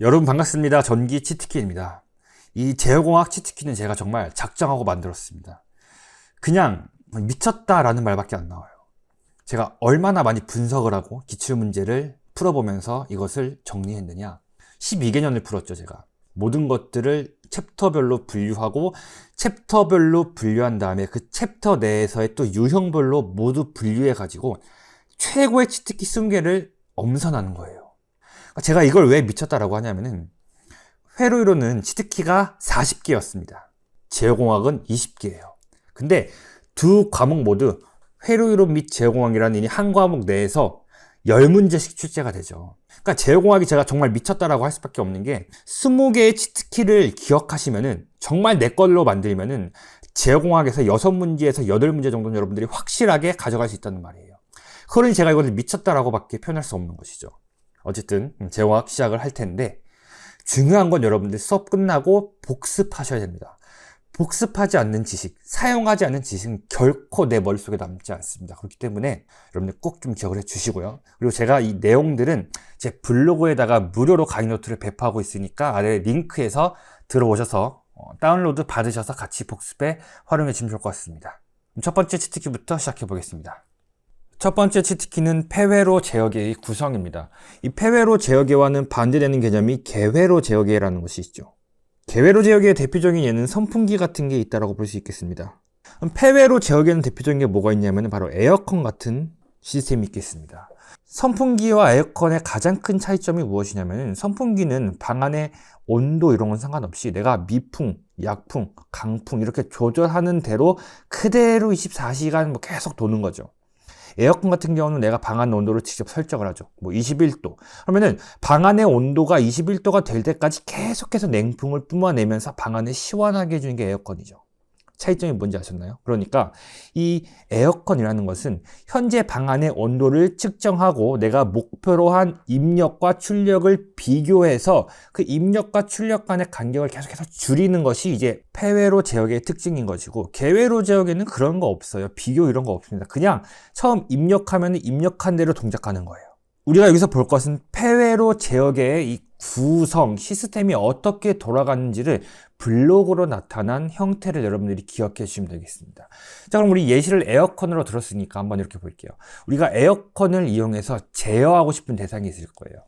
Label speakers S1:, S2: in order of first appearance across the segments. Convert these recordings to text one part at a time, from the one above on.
S1: 여러분 반갑습니다. 전기 치트키입니다. 이 제어공학 치트키는 제가 정말 작정하고 만들었습니다. 그냥 미쳤다라는 말밖에 안 나와요. 제가 얼마나 많이 분석을 하고 기출 문제를 풀어보면서 이것을 정리했느냐. 12개년을 풀었죠, 제가. 모든 것들을 챕터별로 분류하고 챕터별로 분류한 다음에 그 챕터 내에서의 또 유형별로 모두 분류해 가지고 최고의 치트키 20개를 엄선하는 거예요. 제가 이걸 왜 미쳤다라고 하냐면은 회로이로는 치트키가 40개였습니다. 제어공학은 20개예요. 근데 두 과목 모두 회로이론 및 제어공학이라는 이 한 과목 내에서 10문제씩 출제가 되죠. 그러니까 제어공학이 제가 정말 미쳤다라고 할 수밖에 없는 게 20개의 치트키를 기억하시면은 정말 내 걸로 만들면은 제어공학에서 6문제에서 8문제 정도는 여러분들이 확실하게 가져갈 수 있다는 말이에요. 그러니 제가 이것을 미쳤다라고 밖에 표현할 수 없는 것이죠. 어쨌든 음, 제어공학 시작을 할 텐데 중요한 건 여러분들 수업 끝나고 복습하셔야 됩니다. 복습하지 않는 지식, 사용하지 않는 지식은 결코 내 머릿속에 남지 않습니다. 그렇기 때문에 여러분들 꼭 좀 기억을 해 주시고요. 그리고 제가 이 내용들은 제 블로그에다가 무료로 강의 노트를 배포하고 있으니까 아래 링크에서 들어오셔서 어, 다운로드 받으셔서 같이 복습에 활용해 주시면 좋을 것 같습니다. 첫 번째 치트키부터 시작해 보겠습니다. 첫 번째 치트키는 폐회로 제어계의 구성입니다. 이 폐회로 제어계와는 반대되는 개념이 개회로 제어계라는 것이 있죠. 개회로 제어계의 대표적인 예는 선풍기 같은 게 있다고 볼 수 있겠습니다. 폐회로 제어계는 대표적인 게 뭐가 있냐면 바로 에어컨 같은 시스템이 있겠습니다. 선풍기와 에어컨의 가장 큰 차이점이 무엇이냐면 선풍기는 방 안의 온도 이런 건 상관없이 내가 미풍, 약풍, 강풍 이렇게 조절하는 대로 그대로 24시간 뭐 계속 도는 거죠. 에어컨 같은 경우는 내가 방안 온도를 직접 설정을 하죠. 뭐 21도. 그러면은 방 안의 온도가 21도가 될 때까지 계속해서 냉풍을 뿜어내면서 방 안을 시원하게 해주는 게 에어컨이죠. 차이점이 뭔지 아셨나요? 그러니까 이 에어컨이라는 것은 현재 방 안의 온도를 측정하고 내가 목표로 한 입력과 출력을 비교해서 그 입력과 출력 간의 간격을 계속해서 줄이는 것이 이제 폐회로 제어계의 특징인 것이고 개회로 제어계는 그런 거 없어요. 비교 이런 거 없습니다. 그냥 처음 입력하면 입력한 대로 동작하는 거예요. 우리가 여기서 볼 것은 폐회로 제어계의 이 구성, 시스템이 어떻게 돌아가는지를 블록으로 나타난 형태를 여러분들이 기억해 주시면 되겠습니다. 자, 그럼 우리 예시를 에어컨으로 들었으니까 한번 이렇게 볼게요. 우리가 에어컨을 이용해서 제어하고 싶은 대상이 있을 거예요.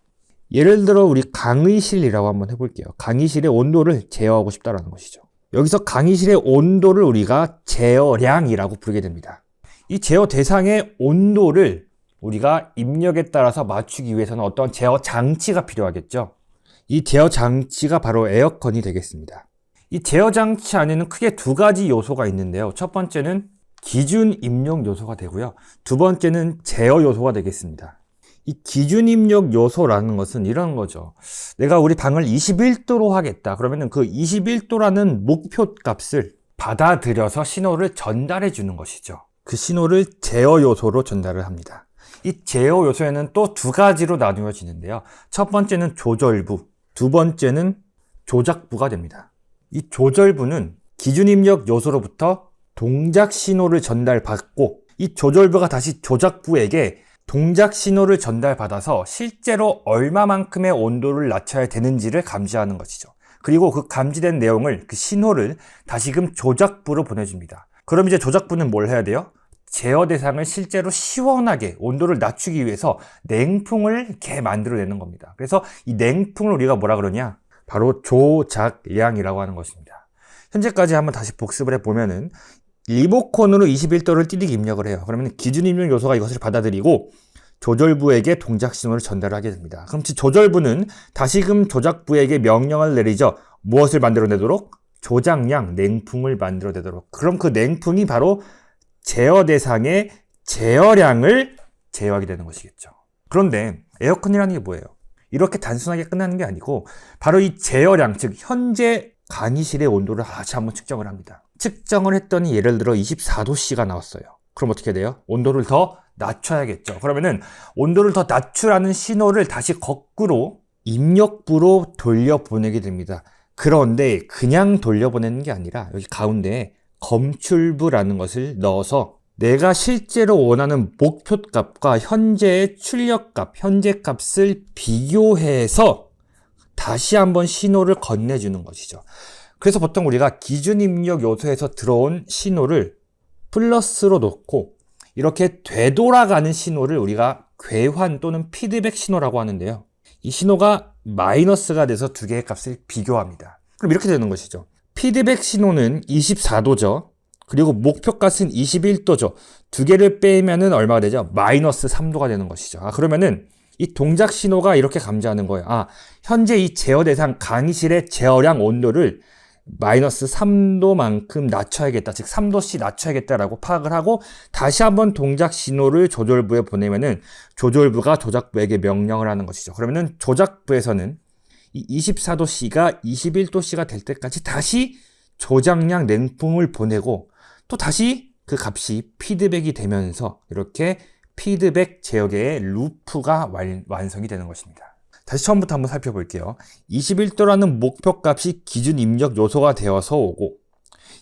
S1: 예를 들어 우리 강의실이라고 한번 해볼게요. 강의실의 온도를 제어하고 싶다라는 것이죠. 여기서 강의실의 온도를 우리가 제어량이라고 부르게 됩니다. 이 제어 대상의 온도를 우리가 입력에 따라서 맞추기 위해서는 어떤 제어 장치가 필요하겠죠. 이 제어 장치가 바로 에어컨이 되겠습니다. 이 제어 장치 안에는 크게 두 가지 요소가 있는데요. 첫 번째는 기준 입력 요소가 되고요. 두 번째는 제어 요소가 되겠습니다. 이 기준 입력 요소라는 것은 이런 거죠. 내가 우리 방을 21도로 하겠다. 그러면은 그 21도라는 목표 값을 받아들여서 신호를 전달해 주는 것이죠. 그 신호를 제어 요소로 전달을 합니다. 이 제어 요소에는 또 두 가지로 나누어지는데요. 첫 번째는 조절부, 두 번째는 조작부가 됩니다. 이 조절부는 기준 입력 요소로부터 동작 신호를 전달받고 이 조절부가 다시 조작부에게 동작 신호를 전달받아서 실제로 얼마만큼의 온도를 낮춰야 되는지를 감지하는 것이죠. 그리고 그 감지된 내용을 그 신호를 다시금 조작부로 보내줍니다. 그럼 이제 조작부는 뭘 해야 돼요? 제어 대상을 실제로 시원하게 온도를 낮추기 위해서 냉풍을 이렇게 만들어내는 겁니다. 그래서 이 냉풍을 우리가 뭐라 그러냐? 바로 조작량이라고 하는 것입니다. 현재까지 한번 다시 복습을 해보면은 리모컨으로 21도를 띠리기 입력을 해요. 그러면 기준 입력 요소가 이것을 받아들이고 조절부에게 동작 신호를 전달하게 됩니다. 그럼 조절부는 다시금 조작부에게 명령을 내리죠. 무엇을 만들어내도록? 조작량, 냉풍을 만들어내도록. 그럼 그 냉풍이 바로 제어 대상의 제어량을 제어하게 되는 것이겠죠. 그런데 에어컨이라는 게 뭐예요? 이렇게 단순하게 끝나는 게 아니고 바로 이 제어량, 즉 현재 강의실의 온도를 다시 한번 측정을 합니다. 측정을 했더니 예를 들어 24도씨가 나왔어요. 그럼 어떻게 돼요? 온도를 더 낮춰야겠죠. 그러면은 온도를 더 낮추라는 신호를 다시 거꾸로 입력부로 돌려보내게 됩니다. 그런데 그냥 돌려보내는 게 아니라 여기 가운데에 검출부라는 것을 넣어서 내가 실제로 원하는 목표 값과 현재의 출력 값, 현재 값을 비교해서 다시 한번 신호를 건네주는 것이죠. 그래서 보통 우리가 기준 입력 요소에서 들어온 신호를 플러스로 놓고 이렇게 되돌아가는 신호를 우리가 괴환 또는 피드백 신호라고 하는데요. 이 신호가 마이너스가 돼서 두 개의 값을 비교합니다. 그럼 이렇게 되는 것이죠. 피드백 신호는 24도죠. 그리고 목표 값은 21도죠. 두 개를 빼면은 얼마가 되죠? 마이너스 3도가 되는 것이죠. 아, 그러면은 이 동작 신호가 이렇게 감지하는 거예요. 아, 현재 이 제어 대상 강의실의 제어량 온도를 마이너스 3도만큼 낮춰야겠다. 즉 3도씩 낮춰야겠다라고 파악을 하고 다시 한번 동작 신호를 조절부에 보내면은 조절부가 조작부에게 명령을 하는 것이죠. 그러면은 조작부에서는 이 24도씨가 21도씨가 될 때까지 다시 조작량 냉풍을 보내고 또 다시 그 값이 피드백이 되면서 이렇게 피드백 제어계의 루프가 완, 완성이 되는 것입니다. 다시 처음부터 한번 살펴볼게요. 21도라는 목표 값이 기준 입력 요소가 되어서 오고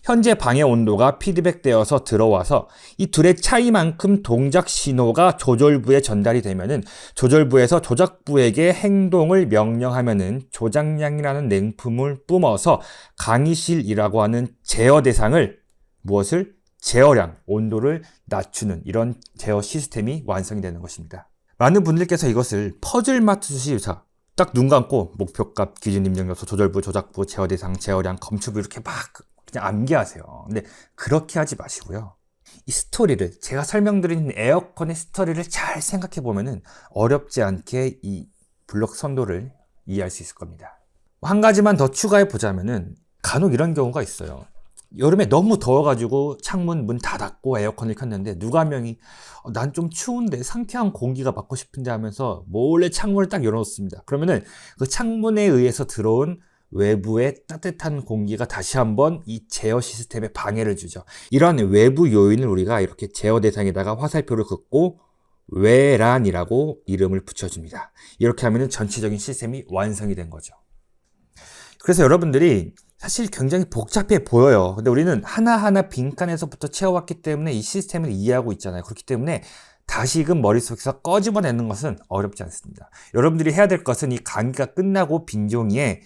S1: 현재 방해 온도가 피드백되어서 들어와서 이 둘의 차이만큼 동작 신호가 조절부에 전달이 되면은 조절부에서 조작부에게 행동을 명령하면은 조작량이라는 냉품을 뿜어서 강의실이라고 하는 제어 대상을 무엇을 제어량, 온도를 낮추는 이런 제어 시스템이 완성이 되는 것입니다. 많은 분들께서 이것을 퍼즐 맞추듯이 딱눈 감고 목표값, 기준 입력 요소, 조절부, 조작부, 제어 대상, 제어량, 검출부 이렇게 막 그냥 암기하세요. 근데 그렇게 하지 마시고요. 이 스토리를 제가 설명드린 에어컨의 스토리를 잘 생각해 보면은 어렵지 않게 이 블록 선도를 이해할 수 있을 겁니다. 한 가지만 더 추가해 보자면은 간혹 이런 경우가 있어요. 여름에 너무 더워가지고 창문 문 다 닫고 에어컨을 켰는데 누가 한 명이 어, 난좀 추운데 상쾌한 공기가 받고 싶은데 하면서 몰래 창문을 딱 열어놓습니다. 그러면은 그 창문에 의해서 들어온 외부의 따뜻한 공기가 다시 한번 이 제어 시스템에 방해를 주죠. 이러한 외부 요인을 우리가 이렇게 제어 대상에다가 화살표를 긋고 외란이라고 이름을 붙여줍니다. 이렇게 하면 전체적인 시스템이 완성이 된 거죠. 그래서 여러분들이 사실 굉장히 복잡해 보여요. 근데 우리는 하나하나 빈칸에서부터 채워왔기 때문에 이 시스템을 이해하고 있잖아요. 그렇기 때문에 다시금 머릿속에서 꺼집어내는 것은 어렵지 않습니다. 여러분들이 해야 될 것은 이 강의가 끝나고 빈 종이에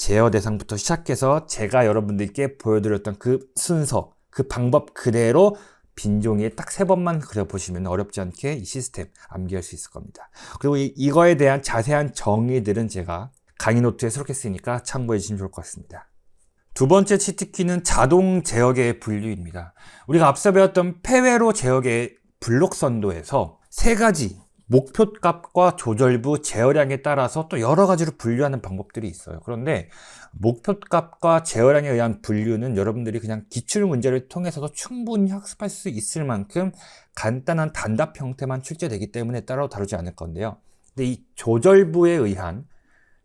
S1: 제어 대상부터 시작해서 제가 여러분들께 보여드렸던 그 순서, 그 방법 그대로 빈 종이에 딱 세 번만 그려보시면 어렵지 않게 이 시스템 암기할 수 있을 겁니다. 그리고 이, 이거에 대한 자세한 정의들은 제가 강의 노트에 쓰니까 참고해 주시면 좋을 것 같습니다. 두 번째 치트키는 자동 제어계의 분류입니다. 우리가 앞서 배웠던 폐회로 제어계의 블록 선도에서 세 가지 목표 값과 조절부 제어량에 따라서 또 여러 가지로 분류하는 방법들이 있어요. 그런데 목표 값과 제어량에 의한 분류는 여러분들이 그냥 기출 문제를 통해서도 충분히 학습할 수 있을 만큼 간단한 단답 형태만 출제되기 때문에 따로 다루지 않을 건데요. 근데 이 조절부에 의한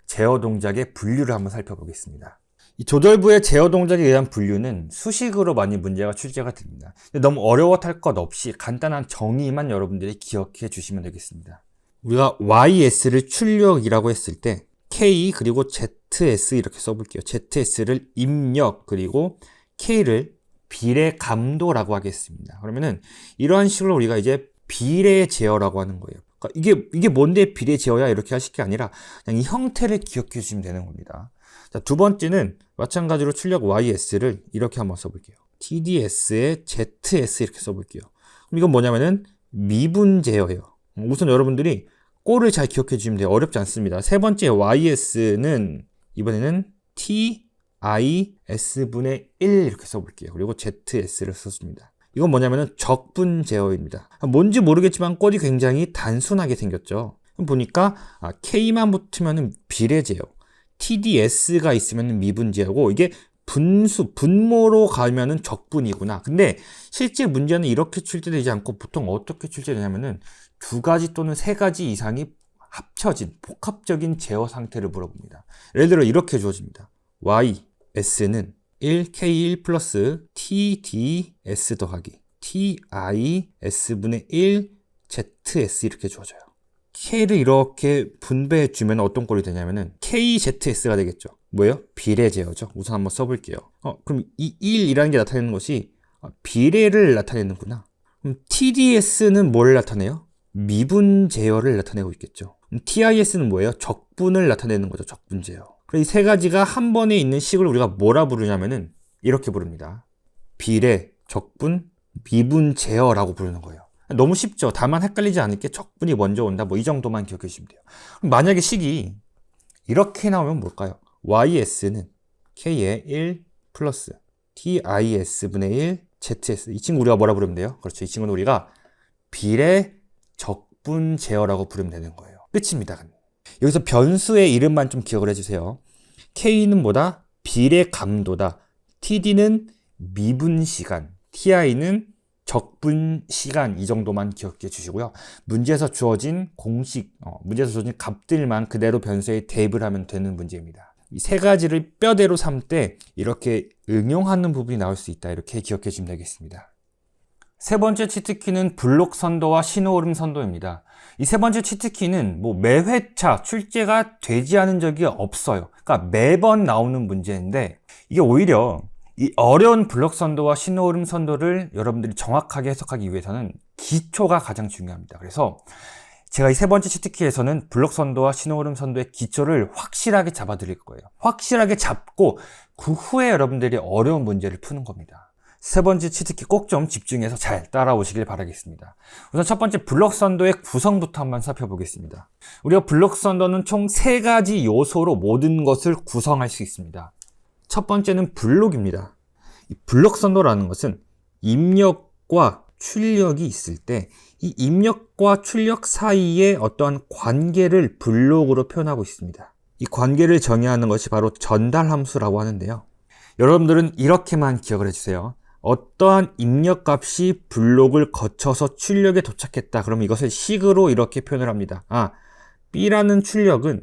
S1: 제어 동작의 분류를 한번 살펴보겠습니다. 이 조절부의 제어 동작에 의한 분류는 수식으로 많이 문제가 출제가 됩니다. 너무 어려워할 것 없이 간단한 정의만 여러분들이 기억해 주시면 되겠습니다. 우리가 YS를 출력이라고 했을 때 K 그리고 ZS 이렇게 써볼게요. ZS를 입력 그리고 K를 비례 감도라고 하겠습니다. 그러면은 이러한 식으로 우리가 이제 비례 제어라고 하는 거예요. 그러니까 이게 이게 뭔데 비례 제어야 이렇게 하실 게 아니라 그냥 이 형태를 기억해 주시면 되는 겁니다. 자, 두 번째는 마찬가지로 출력 YS를 이렇게 한번 써볼게요. TDS에 ZS 이렇게 써볼게요. 그럼 이건 뭐냐면은 미분 제어예요. 우선 여러분들이 꼴을 잘 기억해 주시면 돼요. 어렵지 않습니다. 세 번째 YS는 이번에는 T, I, S분의 1 이렇게 써볼게요. 그리고 ZS를 썼습니다. 이건 뭐냐면은 적분 제어입니다. 뭔지 모르겠지만 꼴이 굉장히 단순하게 생겼죠. 보니까 아, K만 붙으면 비례 제어, TDS가 있으면 미분제하고 이게 분수, 분모로 가면은 적분이구나. 근데 실제 문제는 이렇게 출제되지 않고 보통 어떻게 출제되냐면은 두 가지 또는 세 가지 이상이 합쳐진 복합적인 제어 상태를 물어봅니다. 예를 들어 이렇게 주어집니다. Y, S는 1K1 플러스 TDS 더하기 TI S분의 1 ZS 이렇게 주어져요. K를 이렇게 분배해 주면 어떤 꼴이 되냐면은 KZS가 되겠죠. 뭐예요? 비례 제어죠. 우선 한번 써볼게요. 어, 그럼 이 1이라는 게 나타내는 것이 어, 비례를 나타내는구나. 그럼 TDS는 뭘 나타내요? 미분 제어를 나타내고 있겠죠. TIS는 뭐예요? 적분을 나타내는 거죠. 적분 제어. 그래서 이 세 가지가 한 번에 있는 식을 우리가 뭐라 부르냐면은 이렇게 부릅니다. 비례, 적분, 미분 제어라고 부르는 거예요. 너무 쉽죠. 다만 헷갈리지 않을게 적분이 먼저 온다. 뭐 이 정도만 기억해 주시면 돼요. 만약에 식이 이렇게 나오면 뭘까요? YS는 K의 1 플러스 TIS분의 1 ZS. 이 친구 우리가 뭐라 부르면 돼요? 그렇죠. 이 친구는 우리가 비례 적분 제어라고 부르면 되는 거예요. 끝입니다. 여기서 변수의 이름만 좀 기억을 해주세요. K는 뭐다? 비례 감도다. TD는 미분 시간. TI는 적분 시간 이 정도만 기억해 주시고요. 문제에서 주어진 공식, 어, 문제에서 주어진 값들만 그대로 변수에 대입을 하면 되는 문제입니다. 이 세 가지를 뼈대로 삼 때 이렇게 응용하는 부분이 나올 수 있다. 이렇게 기억해 주시면 되겠습니다. 세 번째 치트키는 블록 선도와 신호오름 선도입니다. 이 세 번째 치트키는 뭐 매회차 출제가 되지 않은 적이 없어요. 그러니까 매번 나오는 문제인데 이게 오히려 이 어려운 블록 선도와 신호오름 선도를 여러분들이 정확하게 해석하기 위해서는 기초가 가장 중요합니다. 그래서 제가 이 세 번째 치트키에서는 블록 선도와 신호오름 선도의 기초를 확실하게 잡아 드릴 거예요. 확실하게 잡고 그 후에 여러분들이 어려운 문제를 푸는 겁니다. 세 번째 치트키 꼭 좀 집중해서 잘 따라오시길 바라겠습니다. 우선 첫 번째 블록 선도의 구성부터 한번 살펴보겠습니다. 우리가 블록 선도는 총 세 가지 요소로 모든 것을 구성할 수 있습니다. 첫 번째는 블록입니다. 이 블록 선도라는 것은 입력과 출력이 있을 때 이 입력과 출력 사이에 어떠한 관계를 블록으로 표현하고 있습니다. 이 관계를 정의하는 것이 바로 전달 함수라고 하는데요. 여러분들은 이렇게만 기억을 해주세요. 어떠한 입력 값이 블록을 거쳐서 출력에 도착했다. 그럼 이것을 식으로 이렇게 표현을 합니다. 아, B라는 출력은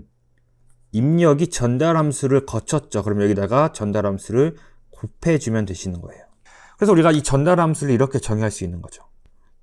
S1: 입력이 전달 함수를 거쳤죠. 그럼 여기다가 전달 함수를 곱해주면 되시는 거예요. 그래서 우리가 이 전달 함수를 이렇게 정의할 수 있는 거죠.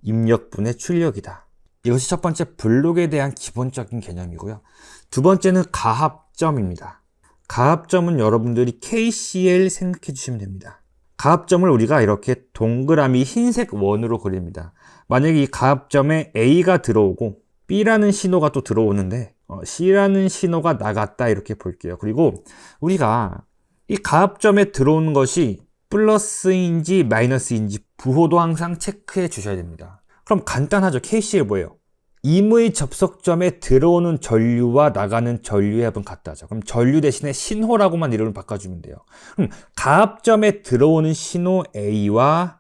S1: 입력분의 출력이다. 이것이 첫 번째 블록에 대한 기본적인 개념이고요. 두 번째는 가합점입니다. 가합점은 여러분들이 KCL 생각해 주시면 됩니다. 가합점을 우리가 이렇게 동그라미 흰색 원으로 그립니다. 만약에 이 가합점에 A가 들어오고 B라는 신호가 또 들어오는데 어, C라는 신호가 나갔다 이렇게 볼게요. 그리고 우리가 이 가합점에 들어오는 것이 플러스인지 마이너스인지 부호도 항상 체크해 주셔야 됩니다. 그럼 간단하죠. KCL 뭐예요? 임의 접속점에 들어오는 전류와 나가는 전류의 합은 같다죠. 그럼 전류 대신에 신호라고만 이름을 바꿔주면 돼요. 그럼 가합점에 들어오는 신호 A와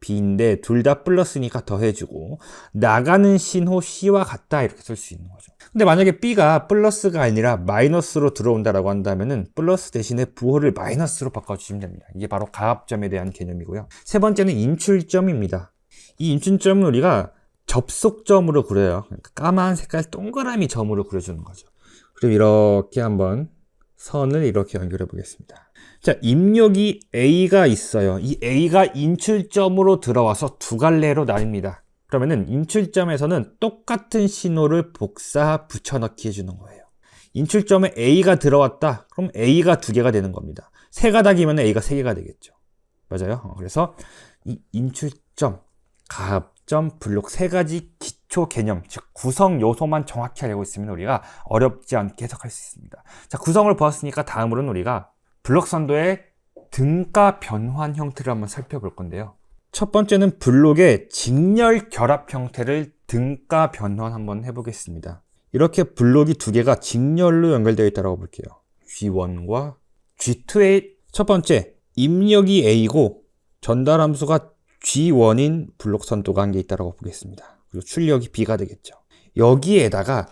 S1: B인데 둘 다 플러스니까 더해주고 나가는 신호 C와 같다 이렇게 쓸 수 있는 거죠. 근데 만약에 B가 플러스가 아니라 마이너스로 들어온다라고 한다면은 플러스 대신에 부호를 마이너스로 바꿔주시면 됩니다. 이게 바로 가합점에 대한 개념이고요. 세 번째는 인출점입니다. 이 인출점은 우리가 접속점으로 그려요. 그러니까 까만 색깔 동그라미 점으로 그려주는 거죠. 그럼 이렇게 한번 선을 이렇게 연결해 보겠습니다. 자, 입력이 A가 있어요. 이 A가 인출점으로 들어와서 두 갈래로 나뉩니다. 그러면은 인출점에서는 똑같은 신호를 복사 붙여넣기 해주는 거예요. 인출점에 A가 들어왔다. 그럼 A가 두 개가 되는 겁니다. 세 가닥이면 A가 세 개가 되겠죠. 맞아요. 어, 그래서 이 인출점, 가합점, 블록 세 가지 기초 개념, 즉 구성 요소만 정확히 알고 있으면 우리가 어렵지 않게 해석할 수 있습니다. 자, 구성을 보았으니까 다음으로는 우리가 블록 선도의 등가 변환 형태를 한번 살펴볼 건데요. 첫 번째는 블록의 직렬 결합 형태를 등가 변환 한번 해보겠습니다. 이렇게 블록이 두 개가 직렬로 연결되어 있다고 볼게요. G1과 G2의 첫 번째 입력이 A고 전달 함수가 G1인 블록 선도가 한 개 있다고 보겠습니다. 그리고 출력이 B가 되겠죠. 여기에다가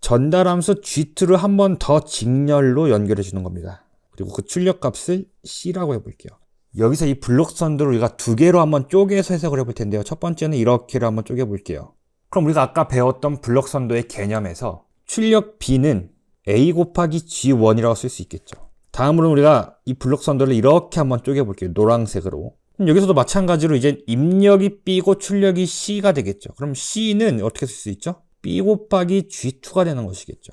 S1: 전달 함수 G2를 한 번 더 직렬로 연결해 주는 겁니다. 그리고 그 출력 값을 C라고 해볼게요. 여기서 이 블록 선도를 우리가 두 개로 한번 쪼개서 해석을 해볼 텐데요. 첫 번째는 이렇게로 한번 쪼개볼게요. 그럼 우리가 아까 배웠던 블록 선도의 개념에서 출력 B는 A 곱하기 G1이라고 쓸 수 있겠죠. 다음으로 우리가 이 블록 선도를 이렇게 한번 쪼개볼게요. 노란색으로. 여기서도 마찬가지로 이제 입력이 B고 출력이 C가 되겠죠. 그럼 C는 어떻게 쓸 수 있죠? B 곱하기 G2가 되는 것이겠죠.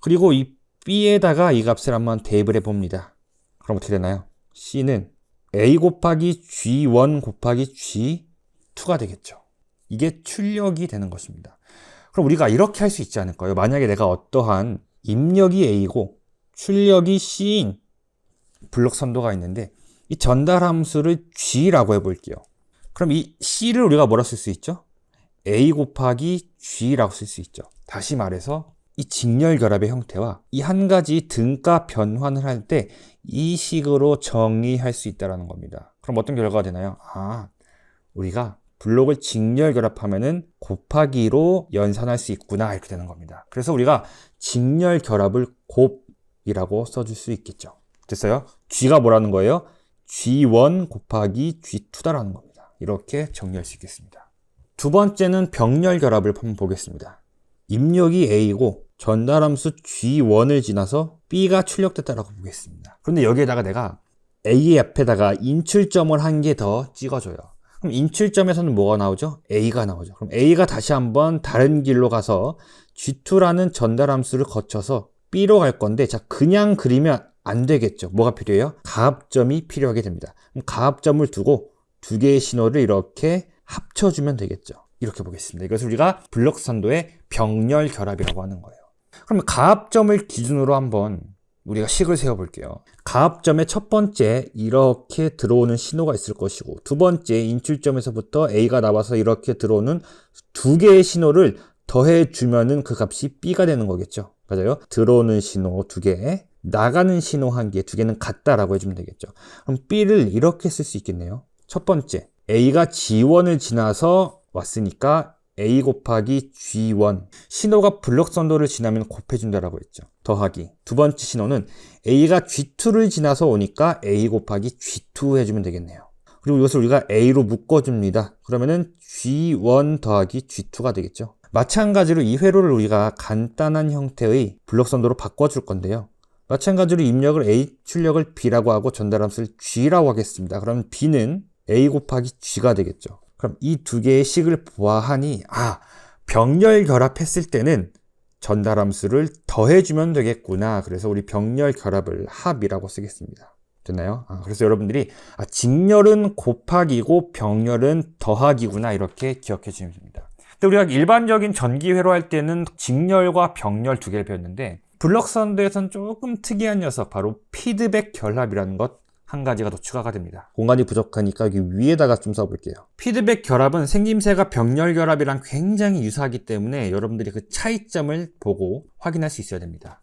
S1: 그리고 이 B에다가 이 값을 한번 대입을 해봅니다. 그럼 어떻게 되나요? C는 A 곱하기 G1 곱하기 G2가 되겠죠. 이게 출력이 되는 것입니다. 그럼 우리가 이렇게 할 수 있지 않을까요? 만약에 내가 어떠한 입력이 A고 출력이 C인 블록 선도가 있는데 이 전달 함수를 G라고 해볼게요. 그럼 이 C를 우리가 뭐라 쓸 수 있죠? A 곱하기 G라고 쓸 수 있죠. 다시 말해서 이 직렬 결합의 형태와 이 한 가지 등가 변환을 할 때 이 식으로 정의할 수 있다는 겁니다. 그럼 어떤 결과가 되나요? 아, 우리가 블록을 직렬 결합하면은 곱하기로 연산할 수 있구나 이렇게 되는 겁니다. 그래서 우리가 직렬 결합을 곱이라고 써줄 수 있겠죠. 됐어요? G가 뭐라는 거예요? G1 곱하기 G2다라는 겁니다. 이렇게 정리할 수 있겠습니다. 두 번째는 병렬 결합을 한번 보겠습니다. 입력이 A고 전달함수 G1을 지나서 B가 출력됐다라고 보겠습니다. 그런데 여기에다가 내가 A 앞에다가 인출점을 한 개 더 찍어줘요. 그럼 인출점에서는 뭐가 나오죠? A가 나오죠. 그럼 A가 다시 한번 다른 길로 가서 G2라는 전달함수를 거쳐서 B로 갈 건데 자 그냥 그리면 안 되겠죠. 뭐가 필요해요? 가압점이 필요하게 됩니다. 그럼 가압점을 두고 두 개의 신호를 이렇게 합쳐주면 되겠죠. 이렇게 보겠습니다. 이것을 우리가 블록 선도의 병렬 결합이라고 하는 거예요. 그러면 가압점을 기준으로 한번 우리가 식을 세워볼게요. 가압점의 첫 번째 이렇게 들어오는 신호가 있을 것이고 두 번째 인출점에서부터 A가 나와서 이렇게 들어오는 두 개의 신호를 더해 주면은 그 값이 B가 되는 거겠죠. 맞아요. 들어오는 신호 두 개, 나가는 신호 한 개, 두 개는 같다라고 해주면 되겠죠. 그럼 B를 이렇게 쓸 수 있겠네요. 첫 번째, A가 G1을 지나서 왔으니까 A 곱하기 G1 신호가 블록 선도를 지나면 곱해준다라고 했죠. 더하기 두 번째 신호는 A가 G2를 지나서 오니까 A 곱하기 G2 해주면 되겠네요. 그리고 이것을 우리가 A로 묶어줍니다. 그러면은 G1 더하기 G2가 되겠죠. 마찬가지로 이 회로를 우리가 간단한 형태의 블록 선도로 바꿔줄 건데요. 마찬가지로 입력을 A, 출력을 B라고 하고 전달함수를 G라고 하겠습니다. 그럼 B는 A 곱하기 G가 되겠죠. 그럼 이 두 개의 식을 보아하니 아 병렬 결합했을 때는 전달함수를 더해주면 되겠구나. 그래서 우리 병렬 결합을 합이라고 쓰겠습니다. 됐나요? 아, 그래서 여러분들이 아, 직렬은 곱하기고 병렬은 더하기구나 이렇게 기억해 주시면 됩니다. 근데 우리가 일반적인 전기회로 할 때는 직렬과 병렬 두 개를 배웠는데 블럭 선도에서는 조금 특이한 녀석 바로 피드백 결합이라는 것 한 가지가 더 추가가 됩니다. 공간이 부족하니까 여기 위에다가 좀 써볼게요. 피드백 결합은 생김새가 병렬 결합이랑 굉장히 유사하기 때문에 여러분들이 그 차이점을 보고 확인할 수 있어야 됩니다.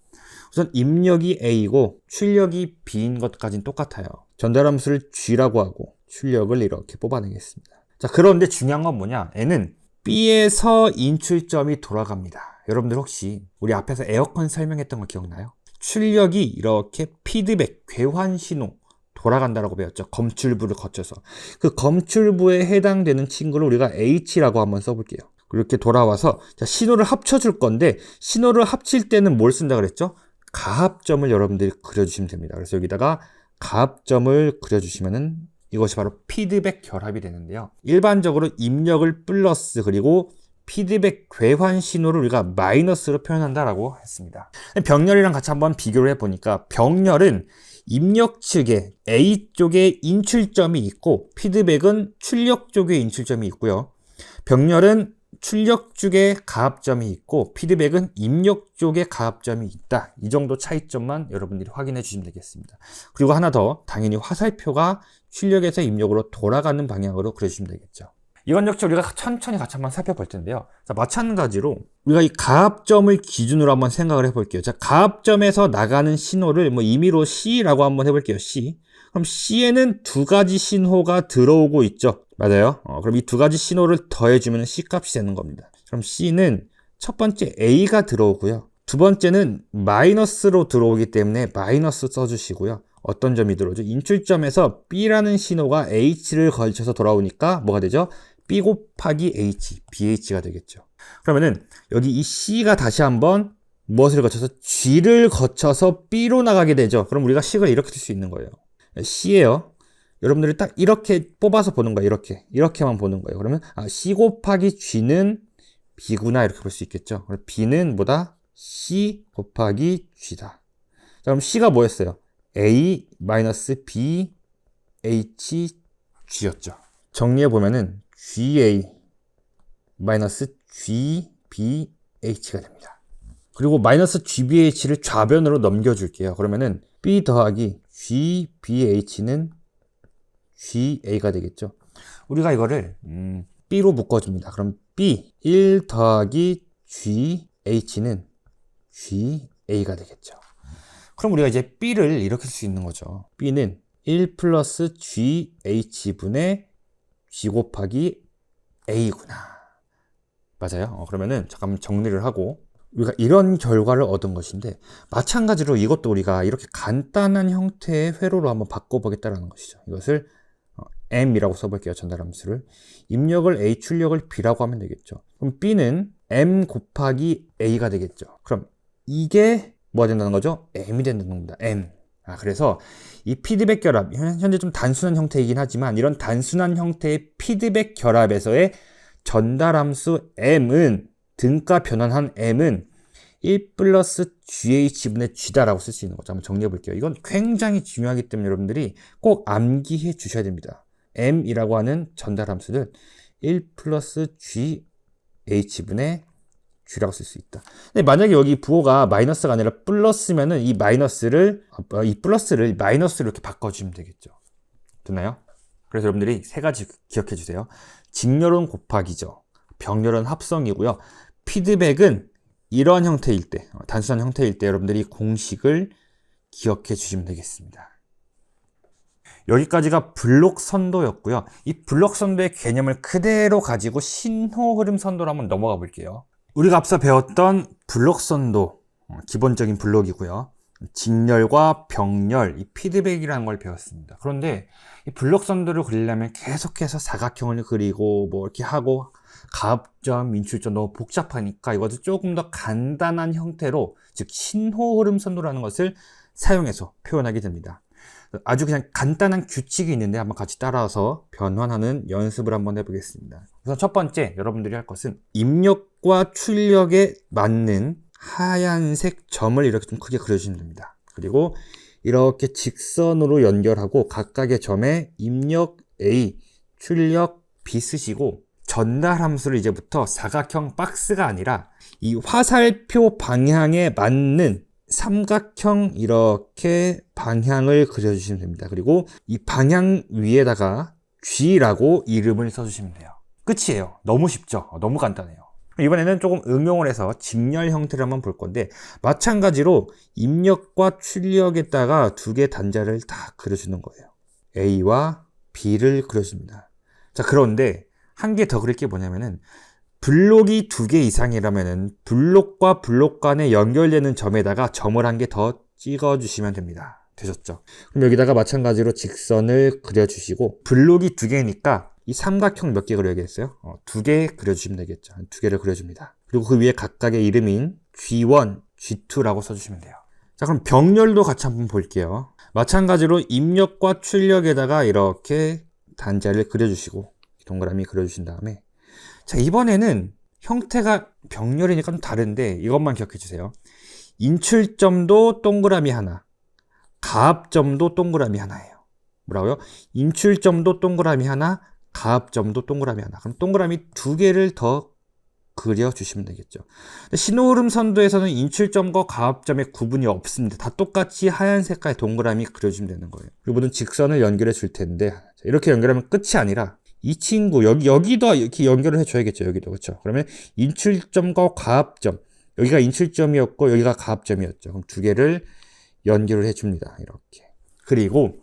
S1: 우선 입력이 A고 출력이 B인 것까지는 똑같아요. 전달함수를 G라고 하고 출력을 이렇게 뽑아내겠습니다. 자, 그런데 중요한 건 뭐냐? N은 B에서 인출점이 돌아갑니다. 여러분들 혹시 우리 앞에서 에어컨 설명했던 거 기억나요? 출력이 이렇게 피드백, 괴환 신호 돌아간다라고 배웠죠. 검출부를 거쳐서. 그 검출부에 해당되는 친구를 우리가 H라고 한번 써볼게요. 이렇게 돌아와서 자, 신호를 합쳐줄 건데 신호를 합칠 때는 뭘 쓴다 그랬죠? 가합점을 여러분들이 그려주시면 됩니다. 그래서 여기다가 가합점을 그려주시면은 이것이 바로 피드백 결합이 되는데요. 일반적으로 입력을 플러스 그리고 피드백 괴환 신호를 우리가 마이너스로 표현한다라고 했습니다. 병렬이랑 같이 한번 비교를 해보니까 병렬은 입력 측에 A 쪽에 인출점이 있고 피드백은 출력 쪽에 인출점이 있고요. 병렬은 출력 쪽에 가압점이 있고 피드백은 입력 쪽에 가압점이 있다. 이 정도 차이점만 여러분들이 확인해 주시면 되겠습니다. 그리고 하나 더 당연히 화살표가 출력에서 입력으로 돌아가는 방향으로 그려주시면 되겠죠. 이건 역시 우리가 천천히 같이 한번 살펴볼 텐데요. 자, 마찬가지로 우리가 이 가압점을 기준으로 한번 생각을 해볼게요. 자, 가압점에서 나가는 신호를 뭐 임의로 C라고 한번 해볼게요. C. 그럼 C에는 두 가지 신호가 들어오고 있죠. 맞아요. 어, 그럼 이 두 가지 신호를 더해주면 C 값이 되는 겁니다. 그럼 C는 첫 번째 A가 들어오고요. 두 번째는 마이너스로 들어오기 때문에 마이너스 써주시고요. 어떤 점이 들어오죠? 인출점에서 B라는 신호가 H를 걸쳐서 돌아오니까 뭐가 되죠? B 곱하기 H, BH가 되겠죠. 그러면은 여기 이 C가 다시 한번 무엇을 거쳐서 G를 거쳐서 B로 나가게 되죠. 그럼 우리가 식을 이렇게 쓸 수 있는 거예요. C예요. 여러분들이 딱 이렇게 뽑아서 보는 거예요. 이렇게. 이렇게만 보는 거예요. 그러면 아, C 곱하기 G는 B구나 이렇게 볼 수 있겠죠. B는 뭐다? C 곱하기 G다. 자, 그럼 C가 뭐였어요? A 마이너스 B H G였죠. 정리해 보면은 GA 마이너스 G B GH가 됩니다. 그리고 마이너스 GBH를 좌변으로 넘겨줄게요. 그러면은 B 더하기 GBH는 GA가 되겠죠. 우리가 이거를 음, B로 묶어줍니다. 그럼 B 1 더하기 GH는 GA가 되겠죠. 그럼 우리가 이제 B를 이렇게 쓸 수 있는 거죠. B는 1 플러스 GH분의 G 곱하기 A구나. 맞아요. 어, 그러면은 잠깐만 정리를 하고 우리가 이런 결과를 얻은 것인데 마찬가지로 이것도 우리가 이렇게 간단한 형태의 회로로 한번 바꿔보겠다는 것이죠. 이것을 어, m이라고 써볼게요. 전달함수를 입력을 a, 출력을 b라고 하면 되겠죠. 그럼 b는 m 곱하기 a가 되겠죠. 그럼 이게 뭐가 된다는 거죠? m이 된다는 겁니다. m. 아, 그래서 이 피드백 결합, 현재 좀 단순한 형태이긴 하지만 이런 단순한 형태의 피드백 결합에서의 전달함수 m은 등가 변환한 m은 1 플러스 GH분의 G다라고 쓸 수 있는 거죠. 한번 정리해 볼게요. 이건 굉장히 중요하기 때문에 여러분들이 꼭 암기해 주셔야 됩니다. m이라고 하는 전달함수는 1 플러스 GH분의 G라고 쓸 수 있다. 근데 만약에 여기 부호가 마이너스가 아니라 플러스면은 이 마이너스를, 어, 이 플러스를 마이너스로 이렇게 바꿔주면 되겠죠. 됐나요? 그래서 여러분들이 세 가지 기억해 주세요. 직렬은 곱하기죠. 병렬은 합성이고요. 피드백은 이러한 형태일 때, 어, 단순한 형태일 때 여러분들이 공식을 기억해 주시면 되겠습니다. 여기까지가 블록 선도였고요. 이 블록 선도의 개념을 그대로 가지고 신호 흐름 선도로 한번 넘어가 볼게요. 우리가 앞서 배웠던 블록 선도, 어, 기본적인 블록이고요. 직렬과 병렬, 이 피드백이라는 걸 배웠습니다. 그런데 이 블록 선도를 그리려면 계속해서 사각형을 그리고 뭐 이렇게 하고 가압점, 민출점 너무 복잡하니까 이것을 조금 더 간단한 형태로 즉 신호 흐름 선도라는 것을 사용해서 표현하게 됩니다. 아주 그냥 간단한 규칙이 있는데 한번 같이 따라서 변환하는 연습을 한번 해보겠습니다. 우선 첫 번째 여러분들이 할 것은 입력과 출력에 맞는 하얀색 점을 이렇게 좀 크게 그려주시면 됩니다. 그리고 이렇게 직선으로 연결하고 각각의 점에 입력 A, 출력 B 쓰시고 전달 함수를 이제부터 사각형 박스가 아니라 이 화살표 방향에 맞는 삼각형 이렇게 방향을 그려주시면 됩니다. 그리고 이 방향 위에다가 G라고 이름을 써주시면 돼요. 끝이에요. 너무 쉽죠? 너무 간단해요. 이번에는 조금 응용을 해서 직렬 형태를 한번 볼 건데 마찬가지로 입력과 출력에다가 두 개 단자를 다 그려주는 거예요. A와 B를 그려줍니다. 자 그런데 한 개 더 그릴 게 뭐냐면은 블록이 두 개 이상이라면은 블록과 블록 간에 연결되는 점에다가 점을 한 개 더 찍어 주시면 됩니다. 되셨죠? 그럼 여기다가 마찬가지로 직선을 그려주시고 블록이 두 개니까 이 삼각형 몇 개 그려야겠어요? 어, 두개 그려주시면 되겠죠. 두 개를 그려줍니다. 그리고 그 위에 각각의 이름인 G1, G2라고 써주시면 돼요. 자, 그럼 병렬도 같이 한번 볼게요. 마찬가지로 입력과 출력에다가 이렇게 단자를 그려주시고 동그라미 그려주신 다음에 자, 이번에는 형태가 병렬이니까 좀 다른데 이것만 기억해 주세요. 인출점도 동그라미 하나, 가압점도 동그라미 하나예요. 뭐라고요? 인출점도 동그라미 하나, 가압점도 동그라미 하나. 그럼 동그라미 두 개를 더 그려주시면 되겠죠. 신호흐름 선도에서는 인출점과 가압점의 구분이 없습니다. 다 똑같이 하얀 색깔 동그라미 그려주면 되는 거예요. 그리고 모든 직선을 연결해 줄 텐데 이렇게 연결하면 끝이 아니라 이 친구 여기 여기도 이렇게 연결을 해줘야겠죠. 여기도 그렇죠. 그러면 인출점과 가압점 여기가 인출점이었고 여기가 가압점이었죠. 그럼 두 개를 연결을 해줍니다. 이렇게 그리고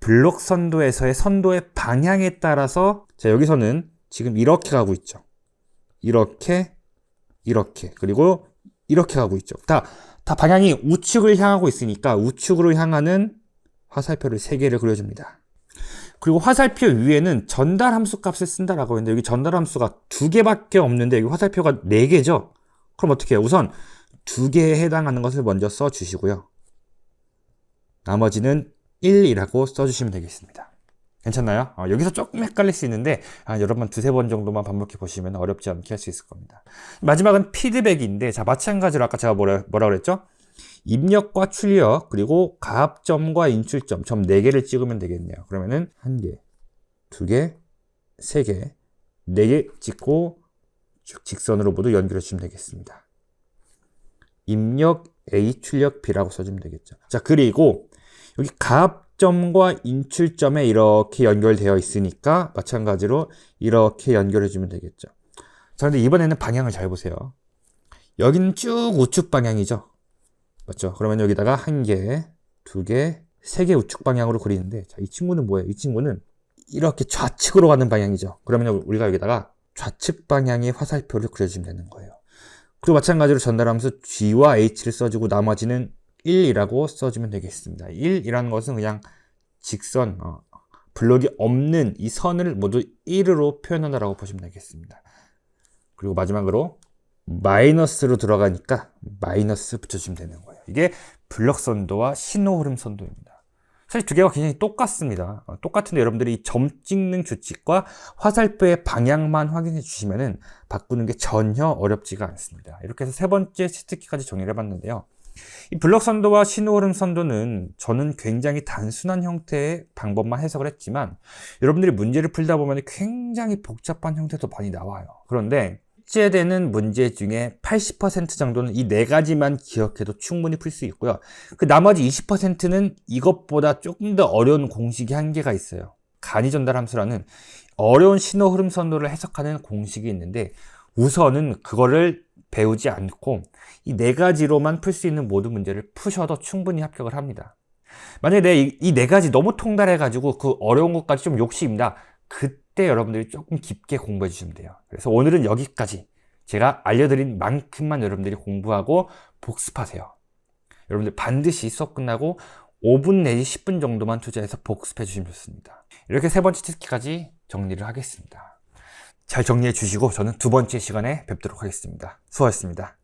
S1: 블록 선도에서의 선도의 방향에 따라서 자 여기서는 지금 이렇게 가고 있죠. 이렇게 이렇게 그리고 이렇게 가고 있죠. 다, 다 방향이 우측을 향하고 있으니까 우측으로 향하는 화살표를 세 개를 그려줍니다. 그리고 화살표 위에는 전달 함수 값을 쓴다라고 했는데 여기 전달 함수가 두 개밖에 없는데 여기 화살표가 네 개죠. 그럼 어떻게 해요? 우선 두 개에 해당하는 것을 먼저 써 주시고요. 나머지는 1이라고 써주시면 되겠습니다. 괜찮나요? 어, 여기서 조금 헷갈릴 수 있는데 아, 여러분 두세 번 정도만 반복해 보시면 어렵지 않게 할 수 있을 겁니다. 마지막은 피드백인데 자 마찬가지로 아까 제가 뭐라, 뭐라 그랬죠? 입력과 출력 그리고 가압점과 인출점 점 4개를 찍으면 되겠네요. 그러면은 1개, 2개, 3개, 4개 찍고 쭉 직선으로 모두 연결해 주시면 되겠습니다. 입력 A, 출력 B라고 써주면 되겠죠. 자, 그리고 여기 가압점과 인출점에 이렇게 연결되어 있으니까 마찬가지로 이렇게 연결해 주면 되겠죠. 자, 근데 이번에는 방향을 잘 보세요. 여기는 쭉 우측 방향이죠. 맞죠? 그러면 여기다가 한 개, 두 개, 세 개 우측 방향으로 그리는데, 자, 이 친구는 뭐예요? 이 친구는 이렇게 좌측으로 가는 방향이죠. 그러면 우리가 여기다가 좌측 방향의 화살표를 그려주면 되는 거예요. 그리고 마찬가지로 전달하면서 G와 H를 써주고 나머지는 1이라고 써주면 되겠습니다. 1이라는 것은 그냥 직선, 어, 블록이 없는 이 선을 모두 1으로 표현한다라고 보시면 되겠습니다. 그리고 마지막으로 마이너스로 들어가니까 마이너스 붙여주면 되는 거예요. 이게 블럭 선도와 신호 흐름 선도입니다. 사실 두 개가 굉장히 똑같습니다. 어, 똑같은데 여러분들이 이점 찍는 규칙과 화살표의 방향만 확인해 주시면은 바꾸는 게 전혀 어렵지가 않습니다. 이렇게 해서 세 번째 시트키까지 정리를 해봤는데요. 이 블럭 선도와 신호 흐름 선도는 저는 굉장히 단순한 형태의 방법만 해석을 했지만 여러분들이 문제를 풀다 보면 굉장히 복잡한 형태도 많이 나와요. 그런데 숙제되는 문제 중에 80% 정도는 이 네 가지만 기억해도 충분히 풀 수 있고요. 그 나머지 20%는 이것보다 조금 더 어려운 공식이 한 개가 있어요. 간이 전달 함수라는 어려운 신호 흐름 선도를 해석하는 공식이 있는데 우선은 그거를 배우지 않고 이 네 가지로만 풀 수 있는 모든 문제를 푸셔도 충분히 합격을 합니다. 만약에 내이네 가지 너무 통달해가지고 그 어려운 것까지 좀 욕심입니다. 그 때 여러분들이 조금 깊게 공부해 주시면 돼요. 그래서 오늘은 여기까지 제가 알려드린 만큼만 여러분들이 공부하고 복습하세요. 여러분들 반드시 수업 끝나고 5분 내지 10분 정도만 투자해서 복습해 주시면 좋습니다. 이렇게 세 번째 특기까지 정리를 하겠습니다. 잘 정리해 주시고 저는 두 번째 시간에 뵙도록 하겠습니다. 수고하셨습니다.